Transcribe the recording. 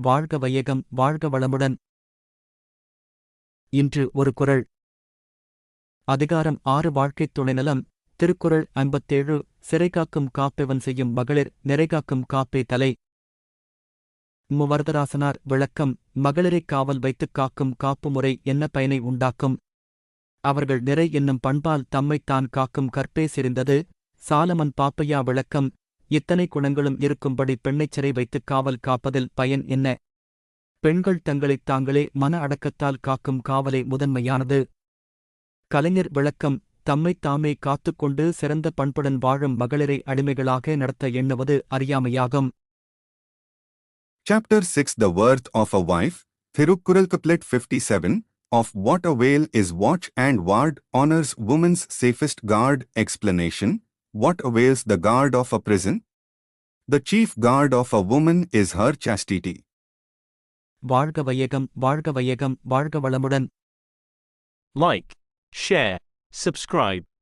வாழ்க வையகம் வாழ்க வளமுடன். இன்று ஒரு குறள் அதிகாரம் ஆறு வாழ்க்கைத் துணைநலம். திருக்குறள் ஐம்பத்தேழு சிறைகாக்கும் காப்பெவன் செய்யும் மகளிர் நிறைகாக்கும் காப்பே தலை. முவரதராசனார் விளக்கம் மகளிரைக் காவல் வைத்துக் காக்கும் காப்பு முறை என்ன பயனை உண்டாக்கும்? அவர்கள் நிறை என்னும் பண்பால் தம்மைத்தான் காக்கும் கற்பே சிரிந்தது சாலமன் பாப்பையா விளக்கம் இத்தனை குணங்களும் இருக்கும்படி பெண்ணைச் சிறை வைத்துக் காவல் காப்பதில் பயன் என்ன பெண்கள் தங்களைத் தாங்களே மன அடக்கத்தால் காக்கும் காவலே முதன்மையானது கலைஞர் விளக்கம் தம்மைத் தாமே காத்துக்கொண்டு சிறந்த பண்புடன் வாழும் மகளிரை அடிமைகளாக நடத்த எண்ணுவது அறியாமையாகும் Chapter 6 The Worth of a Wife, Thirukkural Couplet 57, of What a Whale is Watch and Ward honors woman's safest guard explanation. What avails the guard of a prison? The chief guard of a woman is her chastity. வாழ்க வையகம் வாழ்க வையகம் வாழ்க வளமுடன் Like, share, subscribe.